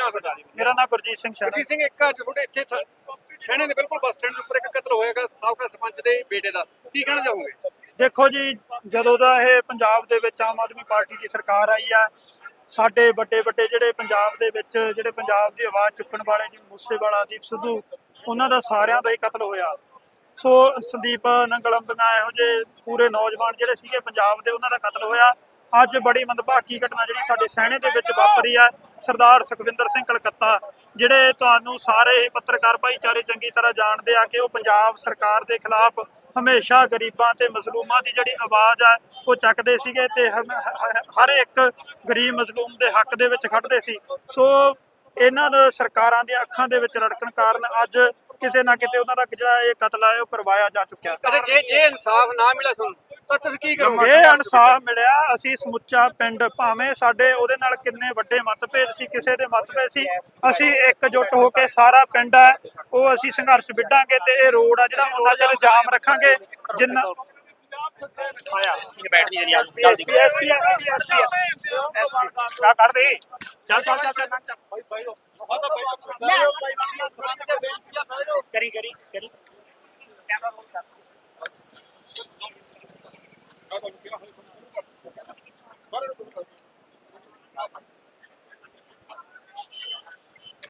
ਨਾਮ ਤੁਹਾਡਾ ਮੇਰਾ ਨਾਮ ਗੁਰਜੀਤ ਸਿੰਘ ਸ਼ਾਹ ਜੀ ਸਿੰਘ ਇੱਕ ਅੱਜ ਤੁਹਾਡੇ ਇੱਥੇ ਸ਼ਹਿਣੇ ਦੇ ਬਿਲਕੁਲ ਬੱਸ ਸਟੈਂਡ ਦੇ ਉੱਪਰ ਇੱਕ ਕਤਲ ਹੋਏਗਾ ਸਾਬਕਾ ਸਰਪੰਚ ਦੇ ਬੇਟੇ ਦਾ। ਕੀ ਕਹਿਣਾ ਚਾਹੋਗੇ? ਦੇਖੋ ਜੀ ਜਦੋਂ ਦਾ ਇਹ ਪੰਜਾਬ ਦੇ ਵਿੱਚ ਆਮ ਆਦਮੀ ਪਾਰਟੀ ਦੀ ਸਰਕਾਰ ਆਈ ਆ ਸਾਡੇ ਵੱਡੇ ਵੱਡੇ ਜਿਹੜੇ ਪੰਜਾਬ ਦੇ ਵਿੱਚ ਜਿਹੜੇ ਪੰਜਾਬ ਦੀ ਆਵਾਜ਼ ਚੁੱਕਣ ਵਾਲੇ ਜੀ ਮੂਸੇਵਾਲਾ ਦੀਪ ਸਿੱਧੂ ਉਹਨਾਂ ਦਾ ਸਾਰਿਆਂ ਦਾ ਹੀ ਕਤਲ ਹੋਇਆ। ਸੋ ਸੰਦੀਪ ਨੰਗਲੰਬੀਆਂ ਇਹੋ ਜਿਹੇ ਪੂਰੇ ਨੌਜਵਾਨ ਜਿਹੜੇ ਸੀਗੇ ਪੰਜਾਬ ਦੇ ਉਹਨਾਂ ਦਾ ਕਤਲ ਹੋਇਆ। ਅੱਜ ਬੜੀ ਮੰਦਭਾਗੀ ਘਟਨਾ ਜਿਹੜੀ ਸਾਡੇ ਸਹਿਣੇ ਦੇ ਵਿੱਚ ਵਾਪਰੀ ਆ। ਸਰਦਾਰ ਸੁਖਵਿੰਦਰ ਸਿੰਘ ਕਲਕੱਤਾ, ਜਿਹੜੇ ਤੁਹਾਨੂੰ ਸਾਰੇ ਪੱਤਰਕਾਰ ਭਾਈਚਾਰੇ ਚੰਗੀ ਤਰ੍ਹਾਂ ਜਾਣਦੇ ਆ ਕਿ ਉਹ ਪੰਜਾਬ ਸਰਕਾਰ ਦੇ ਖਿਲਾਫ ਹਮੇਸ਼ਾ ਗਰੀਬਾਂ ਤੇ ਮਜ਼ਲੂਮਾਂ ਦੀ ਜਿਹੜੀ ਆਵਾਜ਼ ਆ, ਉਹ ਚੱਕਦੇ ਸੀਗੇ ਤੇ ਹਰ- ਇੱਕ ਗਰੀਬ ਮਜ਼ਲੂਮ ਦੇ ਹੱਕ ਦੇ ਵਿੱਚ ਖੜਦੇ ਸੀ। ਸੋ ਇਹਨਾਂ ਦੇ ਸਰਕਾਰਾਂ ਦੀਆਂ ਅੱਖਾਂ ਦੇ ਵਿੱਚ ਰੜਕਣ ਕਾਰਨ ਅੱਜ ਕਿਸੇ ਨਾ ਕਿਤੇ ਉਹਨਾਂ ਦਾ ਜਿਹੜਾ ਇਹ ਕਤਲ ਹੈ ਉਹ ਕਰਵਾਇਆ ਜਾ ਚੁੱਕਿਆ। ਜੇ ਜੇ ਇਨਸਾਫ ਨਾ ਮਿਲਿਆ ਤੁਹਾਨੂੰ? ਤਾਂ ਕੀ ਕਰੋਗੇ ਇਹ ਇਨਸਾਫ ਮਿਲਿਆ ਅਸੀਂ ਸਮੁੱਚਾ ਪਿੰਡ ਭਾਵੇਂ ਸਾਡੇ ਉਹਦੇ ਨਾਲ ਕਿੰਨੇ ਵੱਡੇ ਮਤਭੇਦ ਸੀ ਕਿਸੇ ਦੇ ਮਤਭੇਦ ਸੀ ਅਸੀਂ ਇੱਕ ਜੁੱਟ ਹੋ ਕੇ ਸਾਰਾ ਪਿੰਡ ਹੈ ਉਹ ਅਸੀਂ ਸੰਘਰਸ਼ ਵਿੱਢਾਂਗੇ ਤੇ ਇਹ ਰੋਡ ਆ ਜਿਹੜਾ ਉਹਨਾਂ ਚਿਰ ਜਾਮ ਰੱਖਾਂਗੇ ਜਿੰਨਾ ਕਰੀ ਕਰੀ ਕਰੀ ਕੈਮਰਾ ਰੋਲ ਕਰ।